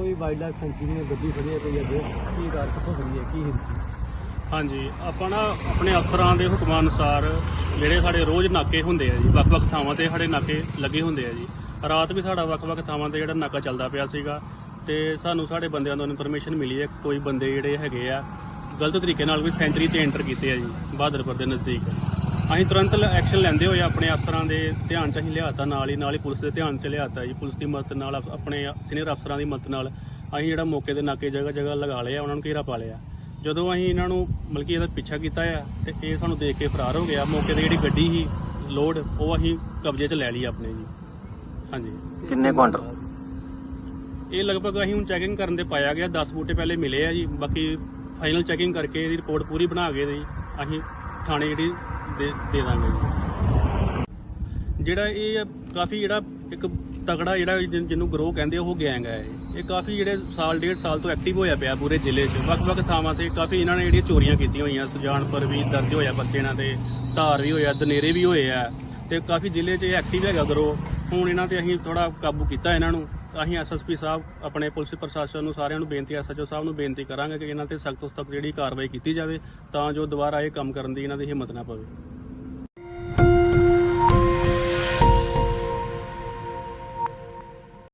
ਕੋਈ wild life sanctuary ਦੀ ਗੱਡੀ ਖੜੀ ਹੈ ਕੋਈ ਅੱਗੇ ਕੀ ਗੱਲ, ਕਿੱਥੋਂ ਖੜੀ ਹੈ, ਕੀ ਹਿੰਦੀ ਹਾਂਜੀ, ਆਪਾਂ ਨਾ ਆਪਣੇ ਅਫਸਰਾਂ ਦੇ ਹੁਕਮਾਂ ਅਨੁਸਾਰ ਜਿਹੜੇ ਸਾਡੇ ਰੋਜ਼ ਨਾਕੇ ਹੁੰਦੇ ਆ ਜੀ, ਵੱਖ-ਵੱਖ ਥਾਵਾਂ ਤੇ ਸਾਡੇ ਨਾਕੇ ਲੱਗੇ ਹੁੰਦੇ ਆ ਜੀ। ਰਾਤ ਵੀ ਸਾਡਾ ਵੱਖ-ਵੱਖ ਥਾਵਾਂ ਤੇ ਜਿਹੜਾ ਨਾਕਾ ਚੱਲਦਾ ਪਿਆ ਸੀਗਾ ਤੇ ਸਾਨੂੰ ਸਾਡੇ ਬੰਦਿਆਂ ਤੋਂ ਇਨਫੋਰਮੇਸ਼ਨ ਮਿਲੀ ਹੈ, ਕੋਈ ਬੰਦੇ ਜਿਹੜੇ ਹੈਗੇ ਆ, ਗਲਤ ਤਰੀਕੇ ਨਾਲ ਕੋਈ ਸੈਂਚਰੀ ਤੇ ਐਂਟਰ ਕੀਤੇ ਆ ਜੀ, ਬਹਾਦਰਪੁਰ ਦੇ ਨਜ਼ਦੀਕ। ਅਸੀਂ ਤੁਰੰਤ ਐਕਸ਼ਨ ਲੈਂਦੇ ਹੋਏ ਆਪਣੇ ਅਫਸਰਾਂ ਦੇ ਧਿਆਨ ਚ ਅਸੀਂ ਲਿਆਤਾ ਨਾਲ ਹੀ ਨਾਲ ਹੀ ਪੁਲਿਸ ਦੇ ਧਿਆਨ ਚ ਲਿਆਤਾ ਜੀ। ਪੁਲਿਸ ਦੀ ਮਦਦ ਨਾਲ ਆਪਣੇ ਸੀਨੀਅਰ ਅਫਸਰਾਂ ਦੀ ਮਦਦ ਨਾਲ ਅਸੀਂ ਜਿਹੜਾ ਮੌਕੇ ਦੇ ਨਾਕੇ ਜਗ੍ਹਾ ਜਗ੍ਹਾ ਲਗਾ ਲਿਆ ਉਹਨਾਂ ਨੂੰ ਘੇਰਾ ਪਾ ਲਿਆ। ਜਦੋਂ ਅਸੀਂ ਇਹਨਾਂ ਨੂੰ ਮਤਲਬ ਕਿ ਇਹਦਾ ਪਿੱਛਾ ਕੀਤਾ ਆ ਤੇ ਇਹ ਸਾਨੂੰ ਦੇਖ ਕੇ ਫਰਾਰ ਹੋ ਗਿਆ। ਮੌਕੇ ਤੇ ਜਿਹੜੀ ਗੱਡੀ ਸੀ ਲੋਡ ਉਹ ਅਸੀਂ ਕਬਜ਼ੇ 'ਚ ਲੈ ਲਈ ਆਪਣੇ ਜੀ। ਹਾਂਜੀ। ਕਿੰਨੇ ਕੁਆਂਟਲ ਇਹ ਲਗਭਗ ਅਸੀਂ ਹੁਣ ਚੈਕਿੰਗ ਕਰਨ ਦੇ ਪਾਇਆ ਗਿਆ 10 ਬੂਟੇ ਪਹਿਲੇ ਮਿਲੇ ਆ ਜੀ। ਬਾਕੀ ਫਾਈਨਲ ਚੈਕਿੰਗ ਕਰਕੇ ਇਹਦੀ ਰਿਪੋਰਟ ਪੂਰੀ ਬਣਾ ਕੇ ਜੀ ਅਸੀਂ ਥਾਣੇ ਜਿਹੜੀ ਦੇ ਦੇ ਦਾਂਗੇ। ਜੀ ਜਿਹੜਾ ਇਹ ਕਾਫੀ ਜਿਹੜਾ ਇੱਕ ਤਗੜਾ ਜਿਹੜਾ ਜਿਹਨੂੰ ਗਰੋਹ ਕਹਿੰਦੇ ਉਹ ਗੈਂਗ ਹੈ ਇਹ। ਕਾਫੀ ਜਿਹੜੇ ਸਾਲ, ਡੇਢ ਸਾਲ ਤੋਂ ਐਕਟਿਵ ਹੋਇਆ ਪਿਆ ਪੂਰੇ ਜ਼ਿਲ੍ਹੇ 'ਚ। ਵੱਖ-ਵੱਖ ਥਾਵਾਂ ਤੇ ਕਾਫੀ ਇਹਨਾਂ ਨੇ ਜਿਹੜੀਆਂ ਚੋਰੀਆਂ ਕੀਤੀਆਂ ਹੋਈਆਂ। ਸੁਜਾਨਪੁਰ ਵੀ ਦਰਜ ਹੋਇਆ ਬੱਚੇ ਇਹਨਾਂ ਤੇ ਧਾਰ ਵੀ ਹੋਇਆ, ਦਨੇਰੇ ਵੀ ਹੋਏ ਆ। ਤੇ ਕਾਫੀ ਜ਼ਿਲ੍ਹੇ 'ਚ ਇਹ ਐਕਟਿਵ ਹੈਗਾ ਗਰੋਹ। ਹੁਣ ਇਹਨਾਂ ਤੇ ਅਸੀਂ ਥੋੜਾ ਕਾਬੂ ਕੀਤਾ ਇਹਨਾਂ ਨੂੰ। ਅਸੀਂ ਐਸਐਸਪੀ ਸਾਹਿਬ, ਆਪਣੇ ਪੁਲਿਸ ਪ੍ਰਸ਼ਾਸਨ ਨੂੰ ਸਾਰਿਆਂ ਨੂੰ ਬੇਨਤੀ ਐਸਐਚਓ ਸਾਹਿਬ ਨੂੰ ਬੇਨਤੀ ਕਰਾਂਗੇ ਕਿ ਇਹਨਾਂ ਤੇ ਸਖਤ ਤੋਂ ਸਖਤ ਜਿਹੜੀ ਕਾਰਵਾਈ ਕੀਤੀ ਜਾਵੇ, ਤਾਂ ਜੋ ਦੁਬਾਰਾ ਇਹ ਕੰਮ ਕਰਨ ਦੀ ਇਹਨਾਂ ਦੀ ਹਿੰਮਤ ਨਾ ਪਵੇ।